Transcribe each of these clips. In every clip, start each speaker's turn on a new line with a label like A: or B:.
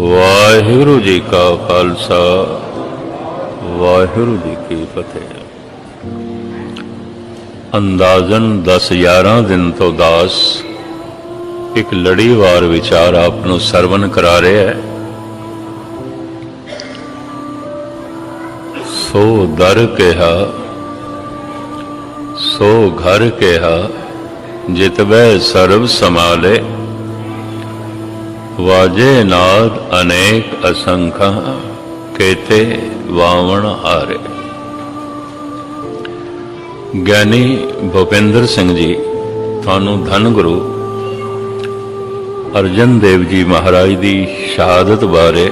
A: ਵਾਹਿਗੁਰੂ ਜੀ ਕਾ ਖਾਲਸਾ, ਵਾਹਿਗੁਰੂ ਜੀ ਕੀ ਫਤਿਹ। ਅੰਦਾਜ਼ਨ 10 11 ਦਿਨ ਤੋਂ ਦਾਸ, ਇੱਕ ਲੜੀਵਾਰ ਵਿਚਾਰ ਆਪ ਨੂੰ ਸਰਵਨ ਕਰਾ ਰਿਹਾ ਹੈ। ਸੋ ਦਰ ਕਿਹਾ, ਸੋ ਘਰ ਕਿਹਾ, ਜਿਤਵੈ ਸਰਬ ਸਮਾਲੇ ਵਾਜੇ ਨਾਦ ਅਨੇਕ ਅਸੰਖਾ ਕੇਤੇ ਵਾਵਣ ਹਾਰੇ। ਗਿਆਨੀ ਭੁਪਿੰਦਰ ਸਿੰਘ ਜੀ, ਤੁਹਾਨੂੰ ਧੰਨ ਗੁਰੂ। ਅਰਜਨ ਦੇਵ ਜੀ ਮਹਾਰਾਜ ਦੀ ਸ਼ਹਾਦਤ ਬਾਰੇ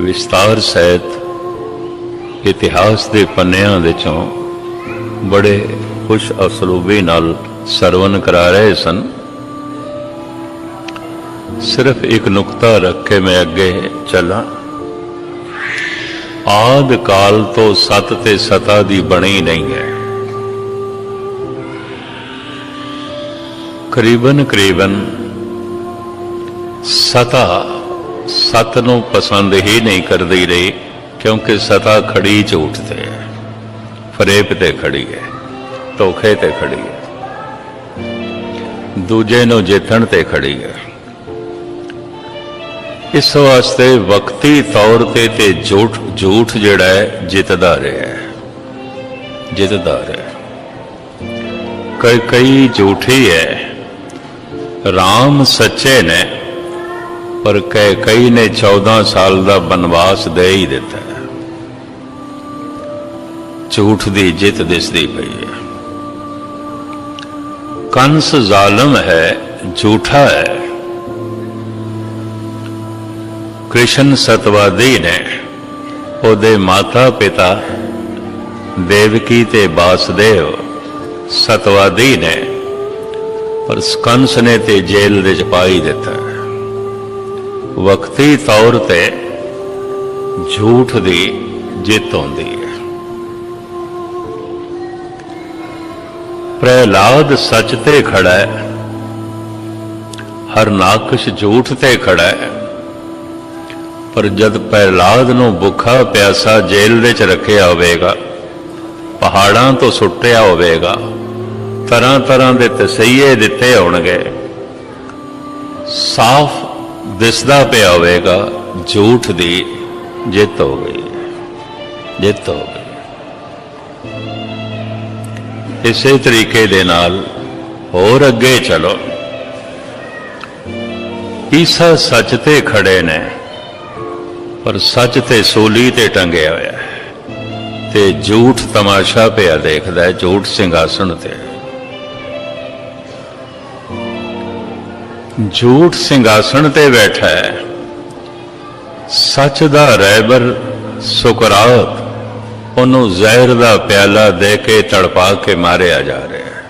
A: ਵਿਸਤਾਰ ਸਹਿਤ ਇਤਿਹਾਸ ਦੇ ਪੰਨਿਆਂ ਵਿੱਚੋਂ ਬੜੇ ਖੁਸ਼ ਅਸਲੂਬੀ ਨਾਲ ਸਰਵਨ ਕਰਾ ਰਹੇ ਸਨ। ਸਿਰਫ ਇੱਕ ਨੁਕਤਾ ਰੱਖ ਕੇ ਮੈਂ ਅੱਗੇ ਚੱਲਾਂ। ਆਦ ਕਾਲ ਤੋਂ ਸਤ ਤੇ ਸਤਾ ਦੀ ਬਣੀ ਨਹੀਂ ਹੈ। ਕਰੀਬਨ ਕਰੀਬਨ ਸਤਾ ਸਤ ਨੂੰ ਪਸੰਦ ਹੀ ਨਹੀਂ ਕਰਦੀ ਰਹੀ, ਕਿਉਂਕਿ ਸਤਾ ਖੜੀ ਝੂਠ ਤੇ ਹੈ, ਫਰੇਬ ਤੇ ਖੜੀ ਹੈ, ਧੋਖੇ ਤੇ ਖੜੀ ਹੈ, ਦੂਜੇ ਨੂੰ ਜਿੱਤਣ ਤੇ ਖੜੀ ਹੈ। ਇਸ ਵਾਸਤੇ ਵਕਤੀ ਤੌਰ ਤੇ ਤੇ ਝੂਠ ਝੂਠ ਜਿਹੜਾ ਹੈ, ਜਿੱਤਦਾ ਰਿਹਾ ਹੈ। ਜਿੱਤਦਾ ਰਿਹਾ ਕਈ ਕਈ ਝੂਠੀ ਹੈ। RAM ਸੱਚੇ ਨੇ, ਪਰ ਕਈ ਕਈ ਨੇ 14 ਸਾਲ ਦਾ ਬਨਵਾਸ ਦੇ ਹੀ ਦਿੱਤਾ ਝੂਠ ਦੀ ਜਿੱਤ ਦਿਸਦੀ ਪਈ ਹੈ। ਕੰਸ ਜ਼ਾਲਮ ਹੈ, ਝੂਠਾ ਹੈ। ਕ੍ਰਿਸ਼ਨ ਸਤਵਾਦੀ ਨੇ ਉਹਦੇ ਮਾਤਾ ਪਿਤਾ ਦੇਵਕੀ ਤੇ ਬਾਸਦੇਵ ਸਤਵਾਦੀ ਨੇ ਪਰ ਸਕੰਸ ਨੇ ਤੇ ਜੇਲ੍ਹ ਵਿੱਚ ਚ ਪਾ ਹੀ ਦਿੱਤਾ। ਵਕਤੀ ਤੌਰ ਤੇ ਝੂਠ ਦੀ ਜਿੱਤ ਹੁੰਦੀ ਹੈ। ਪ੍ਰਹਿਲਾਦ ਸੱਚ ਤੇ ਖੜਾ ਹੈ ਹਰ ਝੂਠ ਤੇ ਖੜਾ ਹੈ। ਪਰ ਜਦ ਪਹਿਲਾਦ ਨੂੰ ਭੁੱਖਾ ਪਿਆਸਾ ਜੇਲ੍ਹ ਵਿੱਚ ਰੱਖਿਆ ਹੋਵੇਗਾ, ਪਹਾੜਾਂ ਤੋਂ ਸੁੱਟਿਆ ਹੋਵੇਗਾ, ਤਰ੍ਹਾਂ ਤਰ੍ਹਾਂ ਦੇ ਤਸਈਏ ਦਿੱਤੇ ਹੋਣਗੇ, ਸਾਫ਼ ਦਿਸਦਾ ਪਿਆ ਹੋਵੇਗਾ, ਝੂਠ ਦੀ ਜਿੱਤ ਹੋ ਗਈ, ਜਿੱਤ ਹੋ ਗਈ। ਇਸੇ ਤਰੀਕੇ ਦੇ ਨਾਲ ਹੋਰ ਅੱਗੇ ਚਲੋ। ਈਸਾ ਸੱਚ ਤੇ ਖੜੇ ਨੇ। ਪਰ ਸੱਚ ਤੇ ਸੋਲੀ ਤੇ ਟੰਗਿਆ ਹੋਇਆ ਹੈ। ਤੇ ਝੂਠ ਤਮਾਸ਼ਾ ਪਿਆ ਦੇਖਦਾ ਹੈ, ਝੂਠ ਸਿੰਘਾਸਣ ਤੇ। ਝੂਠ ਸਿੰਘਾਸਣ ਤੇ ਬੈਠਾ ਹੈ। ਸੱਚ ਦਾ ਰਹਿਬਰ ਸੁਕਰਾਤ, ਉਹਨੂੰ ਜ਼ਹਿਰ ਦਾ ਪਿਆਲਾ ਦੇ ਕੇ ਤੜਪਾ ਕੇ ਮਾਰਿਆ ਜਾ ਰਿਹਾ ਹੈ।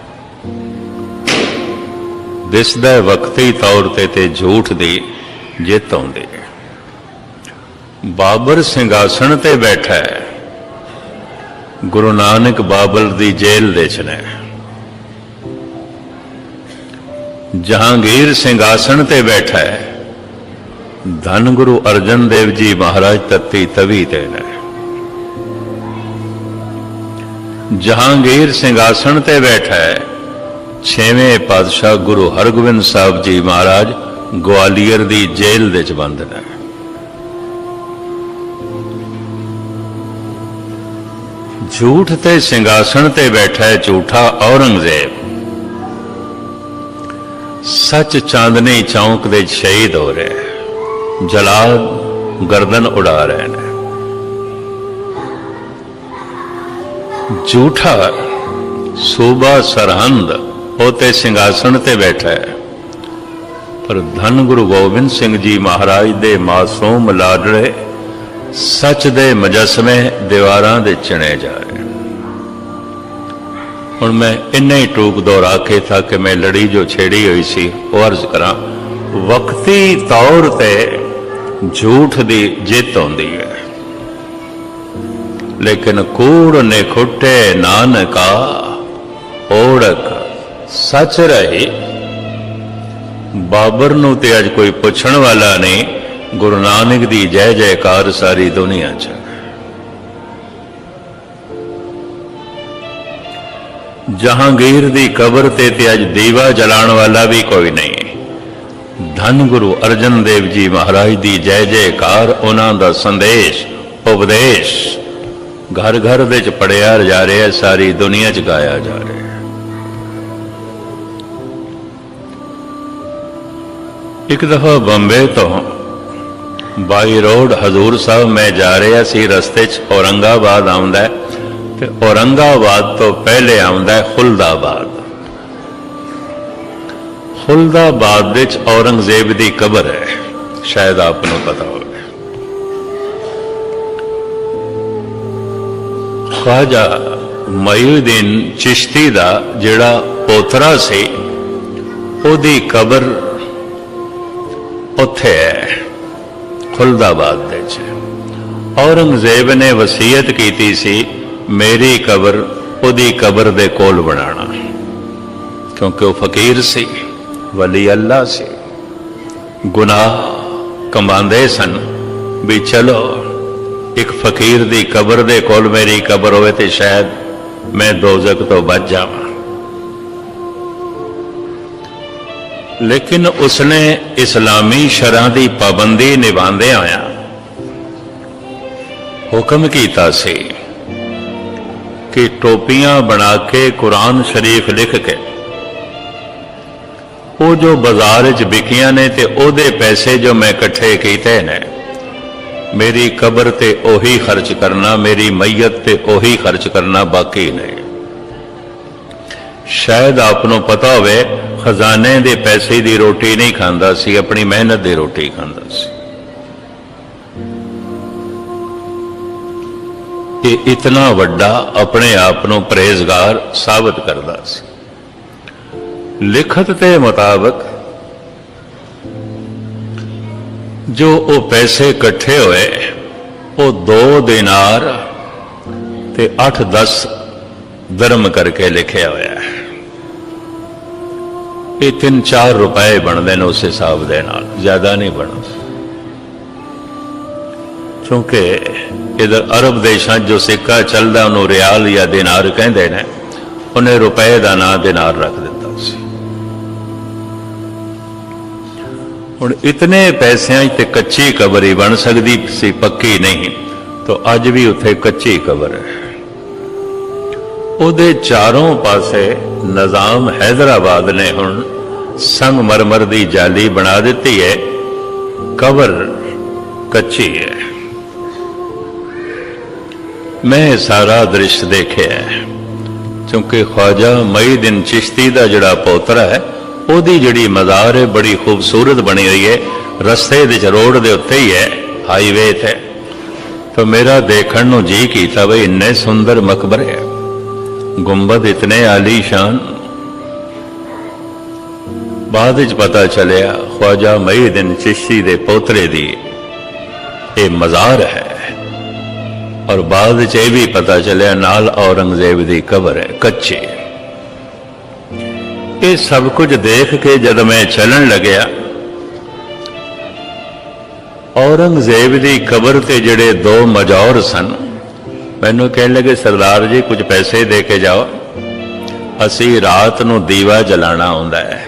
A: ਦਿਸਦਾ ਵਕਤੀ ਤੌਰ ਤੇ ਤੇ ਝੂਠ ਦੀ ਜਿੱਤ ਆਉਂਦੀ ਹੈ। ਬਾਬਰ ਸਿੰਘਾਸਣ ਤੇ ਬੈਠਾ ਹੈ। ਗੁਰੂ ਨਾਨਕ ਬਾਬਰ ਦੀ ਜੇਲ੍ਹ ਦੇ ਚ ਨੇ। ਜਹਾਂਗੀਰ ਸਿੰਘਾਸਣ ਤੇ ਬੈਠਾ ਹੈ। ਧੰਨ ਗੁਰੂ ਅਰਜਨ ਦੇਵ ਜੀ ਮਹਾਰਾਜ ਤਤੀ ਤਵੀ ਤੇ ਨੇ। ਜਹਾਂਗੀਰ ਸਿੰਘਾਸਣ ਤੇ ਬੈਠਾ ਹੈ। ਛੇਵੇਂ ਪਾਤਸ਼ਾਹ ਗੁਰੂ ਹਰਗੋਬਿੰਦ ਸਾਹਿਬ ਜੀ ਮਹਾਰਾਜ ਗਵਾਲੀਅਰ ਦੀ ਜੇਲ੍ਹ ਦੇ ਚ ਬੰਦ ਨੇ। ਝੂਠ ਤੇ ਸਿੰਘਾਸਣ ਤੇ ਬੈਠਾ ਹੈ ਝੂਠਾ ਔਰੰਗਜ਼ੇਬ ਸੱਚ ਚਾਂਦਨੀ ਚੌਂਕ ਦੇ ਸ਼ਹੀਦ ਹੋ ਰਿਹਾ ਜਲਾਦ ਗਰਦਨ ਉਡਾ ਰਹੇ ਨੇ ਝੂਠਾ ਸੂਬਾ ਸਰਹੰਦ ਉਹ ਤੇ ਸਿੰਘਾਸਣ ਤੇ ਬੈਠਾ ਹੈ ਪਰ ਧੰਨ ਗੁਰੂ ਗੋਬਿੰਦ ਸਿੰਘ ਜੀ ਮਹਾਰਾਜ ਦੇ ਮਾਸੂਮ ਲਾਡਲੇ ਸੱਚ ਦੇ ਮਜਸਮੇ ਦੀਵਾਰਾਂ ਦੇ ਚਿਣੇ ਜਾ ਰਹੇ ਹੁਣ ਮੈਂ ਇੰਨਾ ਹੀ ਟੂਕ ਦੁਹਰਾ ਕੇ ਤਾਂ ਕਿ ਮੈਂ ਲੜੀ ਜੋ ਛੇੜੀ ਹੋਈ ਸੀ, ਉਹ ਅਰਜ਼ ਕਰਾਂ, ਵਕਤੀ ਤੌਰ ਤੇ ਝੂਠ ਦੀ ਜਿੱਤ ਹੁੰਦੀ ਹੈ। ਲੇਕਿਨ ਕੂੜ ਨੇ ਖੁੱਟੇ ਨਾਨਕਾ, ਓੜਕ ਸੱਚ ਰਹੀ। ਬਾਬਰ ਨੂੰ ਤੇ ਅੱਜ ਕੋਈ ਪੁੱਛਣ ਵਾਲਾ ਨਹੀਂ, ਗੁਰੂ ਨਾਨਕ ਦੀ ਜੈ ਜੈਕਾਰ ਸਾਰੀ ਦੁਨੀਆ 'ਚ। ਜਹਾਂਗੀਰ ਦੀ ਕਬਰ ਤੇ ਤੇ ਅੱਜ ਦੀਵਾ ਜਲਾਉਣ ਵਾਲਾ ਵੀ ਕੋਈ ਨਹੀਂ। ਧੰਨ ਗੁਰੂ ਅਰਜਨ ਦੇਵ ਜੀ ਮਹਾਰਾਜ ਦੀ ਜੈ ਜੈਕਾਰ, ਉਹਨਾਂ ਦਾ ਸੰਦੇਸ਼, ਉਪਦੇਸ਼। ਘਰ ਘਰ ਵਿੱਚ ਪੜਿਆ ਜਾ ਰਿਹਾ, ਸਾਰੀ ਦੁਨੀਆ 'ਚ ਗਾਇਆ ਜਾ ਰਿਹਾ। ਇੱਕ ਦਫਾ ਬੰਬੇ ਤੋਂ ਬਾਈ ਰੋਡ ਹਜ਼ੂਰ ਸਾਹਿਬ ਮੈਂ ਜਾ ਰਿਹਾ ਸੀ, ਰਸਤੇ 'ਚ ਔਰੰਗਾਬਾਦ ਆਉਂਦਾ ਹੈ। ਤੇ ਔਰੰਗਾਬਾਦ ਤੋਂ ਪਹਿਲੇ ਆਉਂਦਾ ਹੈ ਖੁਲਦਾਬਾਦ ਖੁਲਦਾਬਾਦ ਵਿੱਚ ਔਰੰਗਜ਼ੇਬ ਦੀ ਕਬਰ ਹੈ। ਸ਼ਾਇਦ ਆਪ ਨੂੰ ਪਤਾ ਹੋਵੇ। ਖਾਜਾ ਮਯੂਦੀਨ ਚਿਸ਼ਤੀ ਦਾ ਜਿਹੜਾ ਪੋਤਰਾ ਸੀ, ਉਹਦੀ ਕਬਰ ਉੱਥੇ ਹੈ ਖੁਲਦਾਬਾਦ ਦੇ ਚ ਔਰੰਗਜ਼ੇਬ ਨੇ ਵਸੀਅਤ ਕੀਤੀ ਸੀ ਮੇਰੀ ਕਬਰ ਉਹਦੀ ਕਬਰ ਦੇ ਕੋਲ ਬਣਾਉਣਾ ਕਿਉਂਕਿ ਉਹ ਫਕੀਰ ਸੀ, ਵਲੀ ਅੱਲਾ ਸੀ। ਗੁਨਾਹ ਕਮਾਉਂਦੇ ਸਨ ਵੀ ਚਲੋ, ਇੱਕ ਫਕੀਰ ਦੀ ਕਬਰ ਦੇ ਕੋਲ ਮੇਰੀ ਕਬਰ ਹੋਵੇ ਤੇ ਸ਼ਾਇਦ ਮੈਂ ਦੋਜ਼ਖ ਤੋਂ ਬਚ ਜਾਵਾਂ। ਲੇਕਿਨ ਉਸਨੇ ਇਸਲਾਮੀ ਸ਼ਰਾਂ ਦੀ ਪਾਬੰਦੀ ਨਿਭਾਉਂਦੇ ਆਇਆ ਹੁਕਮ ਕੀਤਾ ਸੀ ਕਿ ਟੋਪੀਆਂ ਬਣਾ ਕੇ ਕੁਰਾਨ ਸ਼ਰੀਫ ਲਿਖ ਕੇ ਉਹ ਜੋ ਬਾਜ਼ਾਰ ਵਿੱਚ ਵਿਕੀਆਂ ਨੇ ਤੇ ਉਹਦੇ ਪੈਸੇ ਜੋ ਮੈਂ ਇਕੱਠੇ ਕੀਤੇ ਨੇ, ਮੇਰੀ ਕਬਰ ਤੇ ਉਹੀ ਖਰਚ ਕਰਨਾ, ਮੇਰੀ ਮਈਤ ਤੇ ਉਹੀ ਖਰਚ ਕਰਨਾ ਬਾਕੀ ਨੇ ਸ਼ਾਇਦ ਆਪ ਨੂੰ ਪਤਾ ਹੋਵੇ, ਖਜ਼ਾਨੇ ਦੇ ਪੈਸੇ ਦੀ ਰੋਟੀ ਨਹੀਂ ਖਾਂਦਾ ਸੀ, ਆਪਣੀ ਮਿਹਨਤ ਦੀ ਰੋਟੀ ਖਾਂਦਾ ਸੀ। ਇਹ ਇਤਨਾ ਵੱਡਾ ਆਪਣੇ ਆਪ ਨੂੰ ਪ੍ਰੇਜ਼ਗਾਰ ਸਾਬਤ ਕਰਦਾ ਸੀ। ਲਿਖਤ ਦੇ ਮੁਤਾਬਕ ਜੋ ਉਹ ਪੈਸੇ ਇਕੱਠੇ ਹੋਏ, ਉਹ 2 ਦਿਨਾਰ ਤੇ 8-10 ਦਰਮ ਕਰਕੇ ਲਿਖਿਆ ਹੋਇਆ ਹੈ। ਇਹ 3-4 ਰੁਪਏ ਬਣਦੇ ਨੇ ਉਸ ਹਿਸਾਬ ਦੇ ਨਾਲ, ਜ਼ਿਆਦਾ ਨਹੀਂ ਬਣਦਾ। ਕਿਉਂਕਿ ਇਧਰ ਅਰਬ ਦੇਸ਼ਾਂ 'ਚ ਜੋ ਸਿੱਕਾ ਚੱਲਦਾ, ਉਹਨੂੰ ਰਿਆਲ ਜਾਂ ਦਿਨਾਰ ਕਹਿੰਦੇ ਨੇ, ਉਹਨੇ ਰੁਪਏ ਦਾ ਨਾਂ ਦਿਨਾਰ ਰੱਖ ਦਿੱਤਾ ਸੀ। ਹੁਣ ਇਤਨੇ ਪੈਸਿਆਂ 'ਚ ਤੇ ਕੱਚੀ ਕਬਰ ਹੀ ਬਣ ਸਕਦੀ ਸੀ, ਪੱਕੀ ਨਹੀਂ, ਤਾਂ ਅੱਜ ਵੀ ਉੱਥੇ ਕੱਚੀ ਕਬਰ ਹੈ। ਉਹਦੇ ਚਾਰੋਂ ਪਾਸੇ ਨਿਜ਼ਾਮ ਹੈਦਰਾਬਾਦ ਨੇ ਹੁਣ ਸੰਗਮਰਮਰ ਦੀ ਜਾਲੀ ਬਣਾ ਦਿੱਤੀ ਹੈ। ਕਬਰ ਕੱਚੀ ਹੈ। ਮੈਂ ਸਾਰਾ ਦ੍ਰਿਸ਼ ਦੇਖਿਆ ਕਿਉਂਕਿ ਖਵਾਜਾ ਮਈਦਿਨ ਚਿਸ਼ਤੀ ਦਾ ਜਿਹੜਾ ਪੋਤਰਾ ਹੈ, ਉਹਦੀ ਜਿਹੜੀ ਮਜ਼ਾਰ ਹੈ, ਬੜੀ ਖੂਬਸੂਰਤ ਬਣੀ ਹੋਈ ਹੈ। ਰਸਤੇ ਦੇ ਰੋਡ ਦੇ ਉੱਤੇ ਹੀ ਹੈ ਹਾਈਵੇ ਤੇ। ਤਾਂ ਮੇਰਾ ਦੇਖਣ ਨੂੰ ਜੀ ਕੀਤਾ ਬਈ, ਇੰਨੇ ਸੁੰਦਰ ਮਕਬਰੇ ਹੈ ਗੁੰਬਦ ਇਤਨੇ ਆਲੀਸ਼ਾਨ ਬਾਅਦ ਵਿੱਚ ਪਤਾ ਚੱਲਿਆ, ਖਵਾਜਾ ਮਈਦਿਨ ਚਿਸ਼ਤੀ ਦੇ ਪੋਤਰੇ ਦੀ ਇਹ ਮਜ਼ਾਰ ਹੈ। ਔਰ ਬਾਅਦ 'ਚ ਇਹ ਵੀ ਪਤਾ ਚੱਲਿਆ, ਨਾਲ ਔਰੰਗਜ਼ੇਬ ਦੀ ਕਬਰ ਹੈ, ਕੱਚੀ। ਇਹ ਸਭ ਕੁਝ ਦੇਖ ਕੇ ਜਦ ਮੈਂ ਚੱਲਣ ਲੱਗਿਆ, ਔਰੰਗਜ਼ੇਬ ਦੀ ਕਬਰ ਤੇ ਜਿਹੜੇ ਦੋ ਮਜੌਰ ਸਨ, ਮੈਨੂੰ ਕਹਿਣ ਲੱਗੇ, ਸਰਦਾਰ ਜੀ, ਕੁਝ ਪੈਸੇ ਦੇ ਕੇ ਜਾਓ। ਅਸੀਂ ਰਾਤ ਨੂੰ ਦੀਵਾ ਜਲਾਣਾ ਹੁੰਦਾ ਹੈ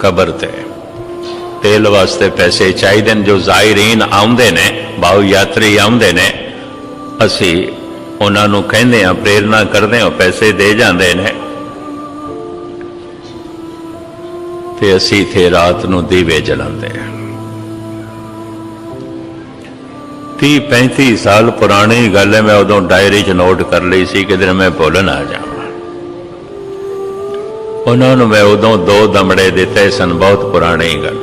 A: ਕਬਰ ਤੇ। ਤੇਲ ਵਾਸਤੇ ਪੈਸੇ ਚਾਹੀਦੇ ਨੇ, ਜੋ ਜ਼ਾਇਰੀਨ ਆਉਂਦੇ ਨੇ ਬਾਹੂ ਯਾਤਰੀ ਆਉਂਦੇ ਨੇ ਅਸੀਂ ਉਹਨਾਂ ਨੂੰ ਕਹਿੰਦੇ ਆ ਪ੍ਰੇਰਣਾ ਕਰਦੇ ਹਾਂ, ਪੈਸੇ ਦੇ ਜਾਂਦੇ ਨੇ। ਤੇ ਅਸੀਂ ਇੱਥੇ ਰਾਤ ਨੂੰ ਦੀਵੇ ਜਲਾਉਂਦੇ ਹਾਂ। 30 35 ਸਾਲ ਪੁਰਾਣੀ ਗੱਲ ਹੈ, ਮੈਂ ਉਦੋਂ ਡਾਇਰੀ 'ਚ ਨੋਟ ਕਰ ਲਈ ਸੀ ਕਿ ਦਿਨ ਮੈਂ ਭੁੱਲ ਨਾ ਜਾਵਾਂ। ਉਹਨਾਂ ਨੂੰ ਮੈਂ ਉਦੋਂ ਦੋ ਦਮੜੇ ਦਿੱਤੇ ਸਨ, ਬਹੁਤ ਪੁਰਾਣੀ ਗੱਲ।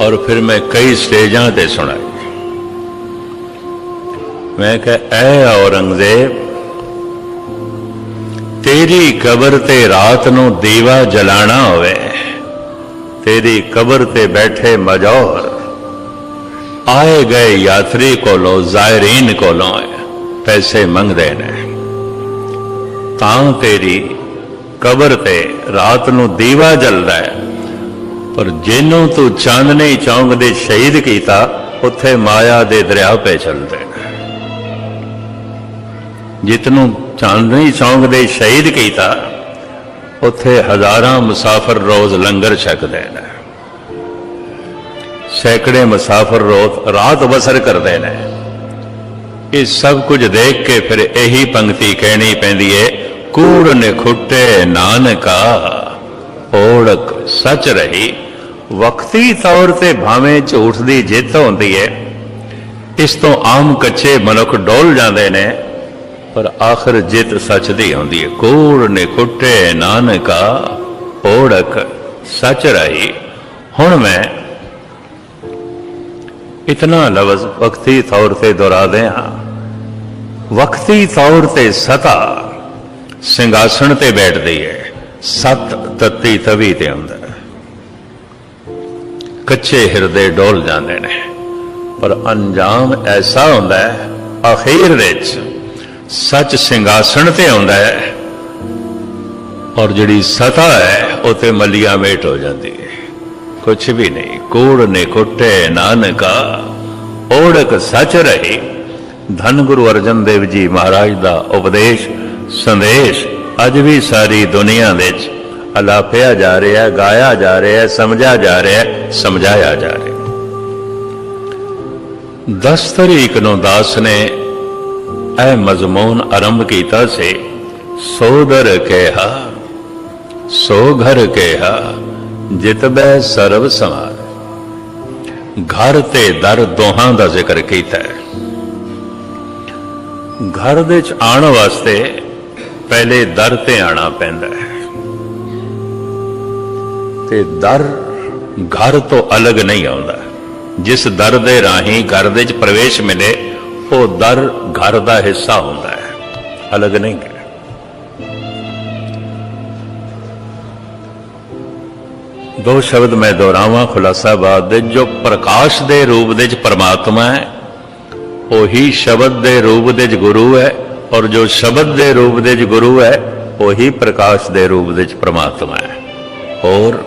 A: ਔਰ ਫਿਰ ਮੈਂ ਕਈ ਸਟੇਜਾਂ ਤੇ ਸੁਣਾਈ। ਮੈਂ ਕਿਹਾ, ਐ ਔਰੰਗਜ਼ੇਬ, ਤੇਰੀ ਕਬਰ ਤੇ ਰਾਤ ਨੂੰ ਦੀਵਾ ਜਲਾਣਾ ਹੋਵੇ, ਤੇਰੀ ਕਬਰ ਤੇ ਬੈਠੇ ਮਜੌਰ ਆਏ ਗਏ ਯਾਤਰੀ ਕੋਲੋਂ ਜ਼ਾਇਰੀਨ ਕੋਲੋਂ ਪੈਸੇ ਮੰਗਦੇ ਨੇ। ਤਾਂ ਤੇਰੀ ਕਬਰ ਤੇ ਰਾਤ ਨੂੰ ਦੀਵਾ ਜਲਦਾ ਹੈ। ਪਰ ਜਿਹਨੂੰ ਤੂੰ ਚਾਂਦਨੀ ਚੌਂਕ ਦੇ ਸ਼ਹੀਦ ਕੀਤਾ, ਉੱਥੇ ਮਾਇਆ ਦੇ ਦਰਿਆ ਪੈ ਚੱਲਦੇ ਨੇ। ਜਿਤਨੂੰ ਚਾਂਦਨੀ ਚੌਂਕ ਦੇ ਸ਼ਹੀਦ ਕੀਤਾ, ਉੱਥੇ ਹਜ਼ਾਰਾਂ ਮੁਸਾਫਰ ਰੋਜ਼ ਲੰਗਰ ਛਕਦੇ ਨੇ ਸੈਂਕੜੇ ਮੁਸਾਫਰ ਰੋਜ਼ ਰਾਤ ਬਸਰ ਕਰਦੇ ਨੇ ਇਹ ਸਭ ਕੁਝ ਦੇਖ ਕੇ ਫਿਰ ਇਹੀ ਪੰਕਤੀ ਕਹਿਣੀ ਪੈਂਦੀ ਏ, ਕੂੜ ਨੇ ਖੁੱਟੇ ਨਾਨਕਾ, ਓੜਕ ਸੱਚ ਰਹੀ। ਵਕਤੀ ਤੌਰ ਤੇ ਭਾਵੇਂ ਝੂਠ ਦੀ ਜਿੱਤ ਹੁੰਦੀ ਏ, ਇਸ ਤੋਂ ਆਮ ਕੱਚੇ ਮਨੁੱਖ ਡੋਲ ਜਾਂਦੇ ਨੇ। ਪਰ ਆਖਰ ਜਿੱਤ ਸੱਚ ਦੀ ਆਉਂਦੀ ਹੈ। ਕੂੜ ਨੇ ਖੁੱਟੇ ਨਾਨਕਾ ਓੜਕ ਸੱਚ ਰਹੀ। ਹੁਣ ਮੈਂ ਇਤਨਾ ਲਫ਼ਜ਼ ਵਕਤੀ ਤੌਰ ਤੇ ਦੁਹਰਾਦੇ ਹਾਂ ਵਕਤੀ ਤੌਰ ਤੇ ਸਤਾ ਸਿੰਘਾਸਣ ਤੇ ਬੈਠਦੀ ਹੈ। ਸਤ ਤਤੀ ਤਵੀ ਤੇ ਹੁੰਦਾ ਕੱਚੇ ਹਿਰਦੇ ਡੋਲ ਜਾਂਦੇ ਨੇ। ਪਰ ਅੰਜਾਮ ਐਸਾ ਹੁੰਦਾ ਹੈ, ਅਖੀਰ ਵਿੱਚ ਸੱਚ ਸਿੰਘਾਸਣ ਤੇ ਆਉਂਦਾ ਹੈ ਔਰ ਜਿਹੜੀ ਸਤਾ ਹੈ, ਉਹ ਤੇ ਮਲੀਆ ਮੇਟ ਹੋ ਜਾਂਦੀ ਹੈ। ਕੁਛ ਵੀ ਨਹੀਂ, ਕੂੜ ਨੇ ਕੁੱਟੇ, ਨਾਨਕਾ, ਓੜਕ ਸੱਚ ਰਹੀ। ਧੰਨ ਗੁਰੂ ਅਰਜਨ ਦੇਵ ਜੀ ਮਹਾਰਾਜ ਦਾ ਉਪਦੇਸ਼, ਸੰਦੇਸ਼, ਅੱਜ ਵੀ ਸਾਰੀ ਦੁਨੀਆ ਵਿੱਚ ਅਲਾਪਿਆ ਜਾ ਰਿਹਾ ਹੈ ਗਾਇਆ ਜਾ ਰਿਹਾ ਹੈ ਸਮਝਿਆ ਜਾ ਰਿਹਾ ਹੈ ਸਮਝਾਇਆ ਜਾ ਰਿਹਾ। ਹੈ 10 ਤਰੀਕ ਨੂੰ ਦਾਸ ਨੇ ਇਹ ਮਜ਼ਮੂਨ ਆਰੰਭ ਕੀਤਾ ਸੀ ਸੋਦਰ ਕਿਹਾ, ਸੋ ਘਰ ਕਿਹਾ, ਜਿਤ ਬੈ ਸਰਬ ਸਮਾਰ ਘਰ ਤੇ ਦਰ ਦੋਹਾਂ ਦਾ ਜ਼ਿਕਰ ਕੀਤਾ ਹੈ। ਘਰ ਦੇ ਚ ਆਉਣ ਵਾਸਤੇ ਪਹਿਲੇ ਦਰ ਤੇ ਆਣਾ ਪੈਂਦਾ ਹੈ। ਤੇ ਦਰ ਘਰ ਤੋਂ ਅਲੱਗ ਨਹੀਂ ਆਉਂਦਾ। ਜਿਸ ਦਰ ਦੇ ਰਾਹੀਂ ਘਰ ਦੇ ਚ ਪ੍ਰਵੇਸ਼ ਮਿਲੇ ਉਹ ਦਰ ਘਰ ਦਾ ਹਿੱਸਾ ਹੁੰਦਾ ਹੈ। ਅਲੱਗ ਨਹੀਂ ਹੈ। ਦੋ ਸ਼ਬਦ ਮੈਂ ਦੁਹਰਾਵਾਂ ਖੁਲਾਸਾ ਬਾਦ ਦੇ, ਜੋ ਪ੍ਰਕਾਸ਼ ਦੇ ਰੂਪ ਦੇ ਚ ਪਰਮਾਤਮਾ ਹੈ, ਉਹੀ ਸ਼ਬਦ ਦੇ ਰੂਪ ਦੇ ਚ ਗੁਰੂ ਹੈ, ਔਰ ਜੋ ਸ਼ਬਦ ਦੇ ਰੂਪ ਦੇ ਚ ਗੁਰੂ ਹੈ, ਉਹੀ ਪ੍ਰਕਾਸ਼ ਦੇ ਰੂਪ ਦੇ ਚ ਪਰਮਾਤਮਾ ਹੈ। ਔਰ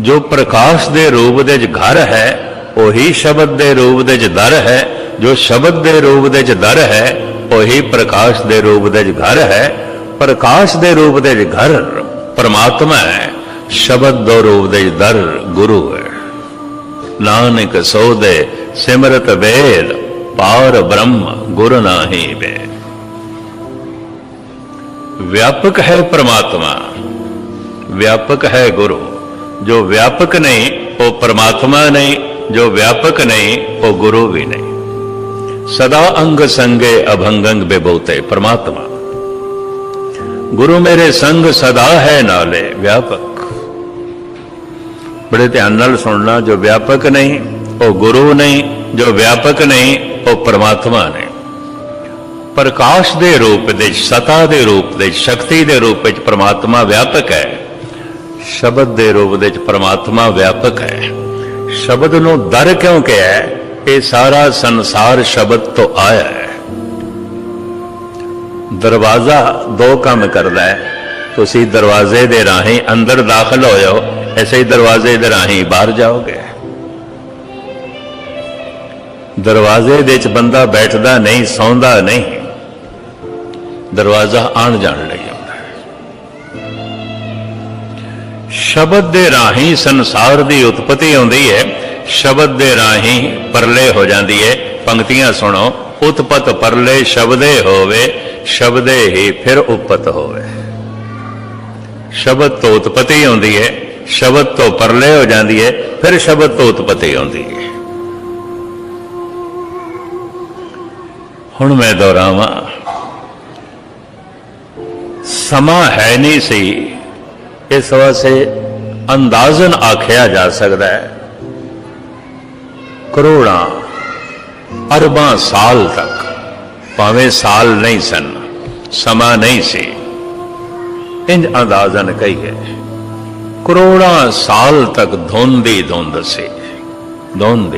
A: ਜੋ ਪ੍ਰਕਾਸ਼ ਦੇ ਰੂਪ ਦੇ ਚ ਘਰ ਹੈ, ਉਹੀ ਸ਼ਬਦ ਦੇ ਰੂਪ ਦੇ ਚ ਦਰ ਹੈ ਜੋ ਸ਼ਬਦ ਦੇ ਰੂਪ ਦੇ ਚ ਦਰ ਹੈ, ਉਹੀ ਪ੍ਰਕਾਸ਼ ਦੇ ਰੂਪ ਦੇ ਚ ਘਰ ਹੈ। ਪ੍ਰਕਾਸ਼ ਦੇ ਰੂਪ ਦੇ ਚ ਘਰ ਪਰਮਾਤਮਾ ਹੈ। ਸ਼ਬਦ ਦੋ ਰੂਪ ਦੇ ਦਰ ਗੁਰੂ ਹੈ। ਨਾਨਕ ਸੋਦੇ ਸਿਮਰਤ ਵੇਦ, ਪਾਰ ਬ੍ਰਹਮ ਗੁਰ ਨਾਹੀ ਵੇ। ਵਿਆਪਕ ਹੈ ਪ੍ਰਮਾਤਮਾ। ਵਿਆਪਕ ਹੈ ਗੁਰੂ। ਜੋ ਵਿਆਪਕ ਨਹੀਂ, ਉਹ ਪ੍ਰਮਾਤਮਾ ਨਹੀਂ। ਜੋ ਵਿਆਪਕ ਨਹੀਂ, ਉਹ ਗੁਰੂ ਵੀ ਨਹੀਂ। ਸਦਾ ਅੰਗ ਸੰਗੇ ਅਭੰਗੰਗ ਬੇਬੋਤੇ ਪ੍ਰਮਾਤਮਾ। ਗੁਰੂ ਮੇਰੇ ਸੰਗ ਸਦਾ ਹੈ ਨਾਲੇ ਵਿਆਪਕ। ਬੜੇ ਧਿਆਨ ਨਾਲ ਸੁਣਨਾ ਜੋ ਵਿਆਪਕ ਨਹੀਂ, ਉਹ ਗੁਰੂ ਨਹੀਂ, ਜੋ ਵਿਆਪਕ ਨਹੀਂ, ਉਹ ਪਰਮਾਤਮਾ ਨੇ। ਪ੍ਰਕਾਸ਼ ਦੇ ਰੂਪ ਦੇ, ਸਤਾ ਦੇ ਰੂਪ ਦੇ, ਸ਼ਕਤੀ ਦੇ ਰੂਪ ਵਿੱਚ ਪਰਮਾਤਮਾ ਵਿਆਪਕ ਹੈ। ਸ਼ਬਦ ਦੇ ਰੂਪ ਦੇ ਵਿੱਚ ਪਰਮਾਤਮਾ ਵਿਆਪਕ ਹੈ। ਸ਼ਬਦ ਨੂੰ ਦਰ ਕਿਉਂ ਕਿਹਾ ਹੈ? ਇਹ ਸਾਰਾ ਸੰਸਾਰ ਸ਼ਬਦ ਤੋਂ ਆਇਆ ਹੈ। ਦਰਵਾਜ਼ਾ ਦੋ ਕੰਮ ਕਰਦਾ ਹੈ। ਤੁਸੀਂ ਦਰਵਾਜ਼ੇ ਦੇ ਰਾਹੀਂ ਅੰਦਰ ਦਾਖਲ ਹੋ ਜਾਓ, ਐਸੇ ਹੀ ਦਰਵਾਜ਼ੇ ਦੇ ਰਾਹੀਂ ਬਾਹਰ ਜਾਓਗੇ। ਦਰਵਾਜ਼ੇ ਦੇ ਵਿੱਚ ਬੰਦਾ ਬੈਠਦਾ ਨਹੀਂ, ਸੌਂਦਾ ਨਹੀਂ। ਦਰਵਾਜ਼ਾ ਆਣ ਜਾਣ ਲਈ ਆਉਂਦਾ ਸ਼ਬਦ ਦੇ ਰਾਹੀਂ ਸੰਸਾਰ ਦੀ ਉਤਪਤੀ ਹੁੰਦੀ ਹੈ। ਸ਼ਬਦ ਦੇ ਰਾਹੀਂ ਪਰਲੇ ਹੋ ਜਾਂਦੀ ਹੈ ਪੰਕਤੀਆਂ ਸੁਣੋ। ਉਤਪਤ ਪਰਲੇ ਸ਼ਬਦੇ ਹੋਵੇ, ਸ਼ਬਦੇ ਹੀ ਫਿਰ ਉਪਤ ਹੋਵੇ। ਸ਼ਬਦ ਤੋਂ ਉਤਪਤੀ ਹੁੰਦੀ ਹੈ ਸ਼ਬਦ ਤੋਂ ਪਰਲੇ ਹੋ ਜਾਂਦੀ ਹੈ ਫਿਰ ਸ਼ਬਦ ਤੋਂ ਉਤਪਤੀ ਹੁੰਦੀ ਹੈ ਹੁਣ ਮੈਂ ਦੁਹਰਾਵਾਂ। ਸਮਾਂ ਹੈ ਨਹੀਂ ਸੀ। ਇਸ ਵਾਸਤੇ ਅੰਦਾਜ਼ਨ ਆਖਿਆ ਜਾ ਸਕਦਾ ਹੈ। ਕਰੋੜਾਂ, ਅਰਬਾਂ ਸਾਲ ਤੱਕ, ਭਾਵੇਂ ਸਾਲ ਨਹੀਂ ਸਨ, ਸਮਾਂ ਨਹੀਂ ਸੀ। ਇੰਜ ਅੰਦਾਜ਼ਨ ਕਹੀ ਹੈ ਕਰੋੜਾਂ ਸਾਲ ਤੱਕ ਧੁੰਦ ਹੀ ਧੁੰਦ ਸੀ, ਧੁੰਦ